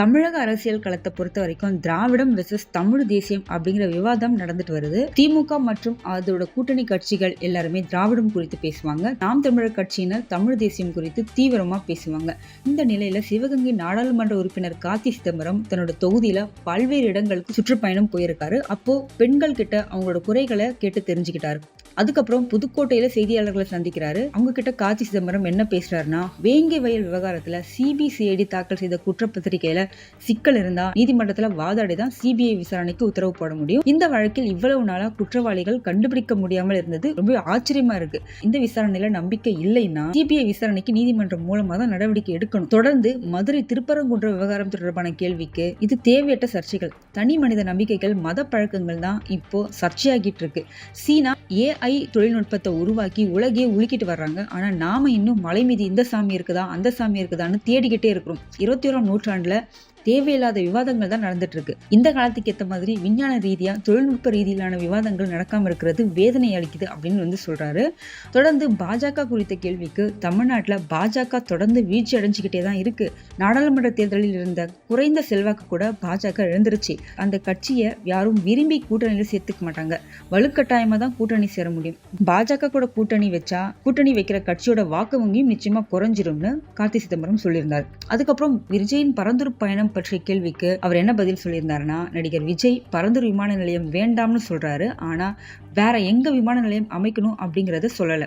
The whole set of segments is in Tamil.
தமிழக அரசியல் களத்தை பொறுத்த வரைக்கும் திராவிடம் வெர்சஸ் தமிழ் தேசியம் அப்படிங்கிற விவாதம் நடந்துட்டு வருது. திமுக மற்றும் அதோட கூட்டணி கட்சிகள் எல்லாருமே திராவிடம் குறித்து பேசுவாங்க. நாம் தமிழர் கட்சியினர் தமிழ் தேசியம் குறித்து தீவிரமா பேசுவாங்க. இந்த நிலையில சிவகங்கை நாடாளுமன்ற உறுப்பினர் கார்த்தி சிதம்பரம் தன்னோட தொகுதியில பல்வேறு இடங்களுக்கு சுற்றுப்பயணம் போயிருக்காரு. அப்போ பெண்கள் கிட்ட அவங்களோட குறைகளை கேட்டு தெரிஞ்சுக்கிட்டாரு. அதுக்கப்புறம் புதுக்கோட்டையில செய்தியாளர்களை சந்திக்கிறாரு. அவங்க கிட்ட கார்த்தி சிதம்பரம் என்ன பேசுறாருன்னா வேங்கை வயல் விவகாரத்துல சிபிசிஐடி தாக்கல் செய்த குற்றப்பத்திரிகையில சிக்கல் இருந்தா நீதிமன்றத்துல வாதாடி தான் சிபிஐ விசாரணைக்கு உத்தரவு போட முடியும். இந்த வழக்கில் இவ்வளவு நாளா குற்றவாளிகள் கண்டுபிடிக்க முடியாமல் இருந்தது ரொம்ப ஆச்சரியமா இருக்கு. இந்த விசாரணையில நம்பிக்கை இல்லைன்னா சிபிஐ விசாரணைக்கு நீதிமன்றம் மூலமா தான் நடவடிக்கை எடுக்கணும். தொடர்ந்து மதுரை திருப்பரங்குன்ற விவகாரம் தொடர்பான கேள்விக்கு இது தேவையற்ற சர்ச்சைகள். தனி மனித நம்பிக்கைகள் மத பழக்கங்கள் தான் இப்போ சர்ச்சையாகிட்டு இருக்கு. சீனா ஏஐ தொழில்நுட்பத்தை உருவாக்கி உலகே உலுக்கிட்டு வர்றாங்க. ஆனா நாம இன்னும் மலை மீது இந்த சாமி இருக்குதா அந்த சாமி இருக்குதான்னு தேடிக்கிட்டே இருக்கிறோம். இருபத்தி ஓராம் நூற்றாண்டில் தேவையில்லாத விவாதங்கள் தான் நடந்துட்டு இருக்கு இந்த காலத்துக்கு ஏற்ற மாதிரி விஞ்ஞான ரீதியா தொழில்நுட்ப ரீதியிலான விவாதங்கள் நடக்காம இருக்கிறது வேதனை அளிக்குது அப்படின்னு வந்து சொல்றாரு. தொடர்ந்து பாஜக குறித்த கேள்விக்கு தமிழ்நாட்டில் பாஜக தொடர்ந்து வீழ்ச்சி அடைஞ்சுக்கிட்டே தான் இருக்கு. நாடாளுமன்ற தேர்தலில் இருந்த குறைந்த செல்வாக்கு கூட பாஜக இழந்துருச்சு. அந்த கட்சியை யாரும் விரும்பி கூட்டணியில் சேர்த்துக்க மாட்டாங்க. வலுக்கட்டாயமா தான் கூட்டணி சேர முடியும். பாஜக கூட கூட்டணி வச்சா கூட்டணி வைக்கிற கட்சியோட வாக்கு வங்கியும் நிச்சயமா குறைஞ்சிரும்னு கார்த்தி சிதம்பரம் சொல்லியிருந்தார். அதுக்கப்புறம் விஜயின் பரந்தூர் பயணம் பற்றிய கேள்விக்கு அவர் என்ன பதில் சொல்லியிருந்தாருன்னா நடிகர் விஜய் பரந்தூர் விமான நிலையம் வேண்டாம்னு சொல்றாரு. ஆனால் வேற எங்க விமான நிலையம் அமைக்கணும் அப்படிங்கறத சொல்லல.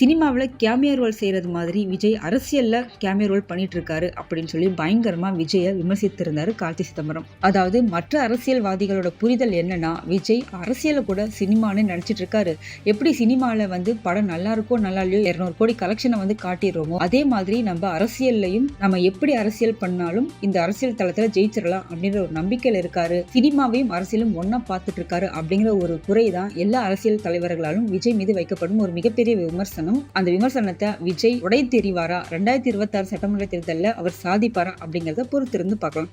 சினிமாவில் கேமியா ரோல் செய்யறது மாதிரி விஜய் அரசியல்ல கேமியா ரோல் பண்ணிட்டு இருக்காரு அப்படின்னு சொல்லி பயங்கரமா விஜயை விமர்சித்திருந்தாரு கார்த்தி சிதம்பரம். அதாவது மற்ற அரசியல்வாதிகளோட புரிதல் என்னன்னா விஜய் அரசியலை கூட சினிமான்னு நினைச்சிட்டு இருக்காரு எப்படி சினிமாவில் வந்து படம் நல்லா இருக்கோ நல்லா இல்லையோ இரநூறு கோடி கலெக்ஷனை வந்து காட்டிடுறோமோ அதே மாதிரி நம்ம அரசியல்லையும் நம்ம எப்படி அரசியல் பண்ணாலும் இந்த அரசியல் தளத்தில் ஜெயிச்சிடலாம் அப்படின்ற ஒரு நம்பிக்கையில் இருக்காரு. சினிமாவையும் அரசியலும் ஒன்னா பார்த்துட்டு இருக்காரு அப்படிங்கிற ஒரு குறை தான் எல்லா அரசியல் தலைவர்களாலும் விஜய் மீது வைக்கப்படும் ஒரு மிகப்பெரிய விமர்சனம். அந்த விமர்சனத்தை விஜய் உடை தெரிவாரா ரெண்டாயிரத்தி இருபத்தி ஆறு சட்டமன்ற தேர்தலில் அவர் சாதிப்பாரா அப்படிங்கிறத பொறுத்திருந்து பார்க்கலாம்.